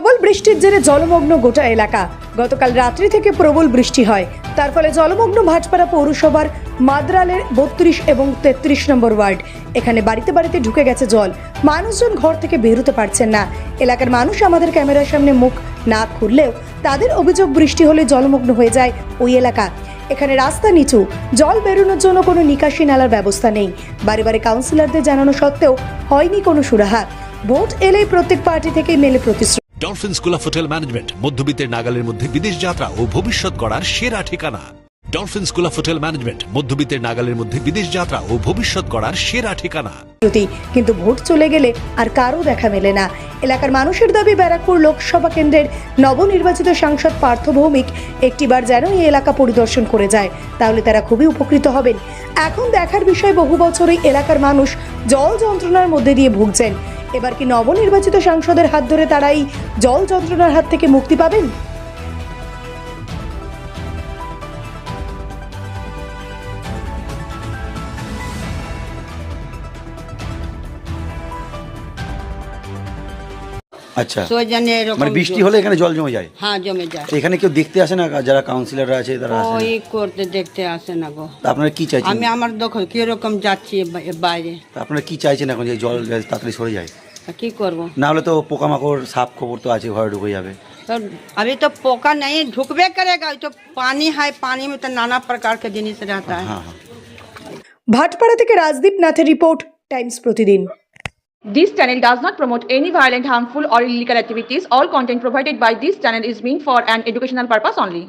প্রবল বৃষ্টির জেরে জলমগ্ন গোটা এলাকা। গতকাল রাত্রি থেকে প্রবল বৃষ্টি হয়। তার ফলে জলমগ্ন ভাটপাড়া পৌরসভার মাদ্রালের বত্রিশ এবং তেত্রিশ নম্বর ওয়ার্ড। এখানে বাড়িতে বাড়িতে ঢুকে গেছে জল। মানুষজন ঘর থেকে বেরোতে পারছেন না। এলাকার মানুষ আমাদের ক্যামেরার সামনে মুখ না খুললেও তাদের অভিযোগ বৃষ্টি হলে জলমগ্ন হয়ে যায় ওই এলাকা। এখানে রাস্তা নিচু। জল বেরোনোর জন্য কোনো নিকাশি নালার ব্যবস্থা নেই। বারে বারে কাউন্সিলরদের জানানো সত্ত্বেও হয়নি কোনো সুরাহা। ভোট এলেই প্রত্যেক পার্টি থেকে মেলে প্রতিশ্রুতি Dolphin school of hotel management মধ্যবিত্তের নাগালের মধ্যে বিদেশ যাত্রা ও ভবিষ্যৎ গড়ার সেরা ঠিকানা। Dolphin school of hotel management মধ্যবিত্তের নাগালের মধ্যে বিদেশ যাত্রা ও ভবিষ্যৎ গড়ার সেরা ঠিকানা। কিন্তু ভোট চলে গেলে আর কারও দেখা মেলে না। এলাকার মানুষের দাবি, ব্যারাকপুর লোকসভা কেন্দ্রের নবনির্বাচিত সাংসদ পার্থ ভৌমিক একটিবার যেন এই এলাকা পরিদর্শন করে যায়, তাহলে তারা খুবই উপকৃত হবেন। এখন দেখার বিষয়, বহু বছরই এলাকার মানুষ জল যন্ত্রণার মধ্যে দিয়ে ভুগছেন। এবার কি নবনির্বাচিত সাংসদের হাত ধরে তারা এই জল যন্ত্রণার হাত থেকে মুক্তি পাবেন? আচ্ছা। এরকম মানে বৃষ্টি হলে এখানে জল জমে যায়? হ্যাঁ জমে যায়। এখানে কেউ দেখতে আসে না? যারা কাউন্সিলররা আছে তারা আসে ওই করতে দেখতে আসে না গো। আপনারা কি চাইছেন? আমি আমার দেখো কীরকম যাচ্ছি বাইরে? আপনারা কি চাইছেন এখন যে জল তাড়াতাড়ি সরে যায়? কি করব না হলে তো পোকামাকড় সাপ খবর তো আছে ঘরে ঢুকে যাবে तो अभी तो पोका नहीं ढुकबे करेगा तो पानी है पानी में तो नाना प्रकार के जिनिस रहता है হ্যাঁ হ্যাঁ ভাটপাড়া থেকে Rajdeep নাথের report Times Pratidin This channel does not promote any violent, harmful, or illegal activities. All content provided by this channel is meant for an educational purpose only.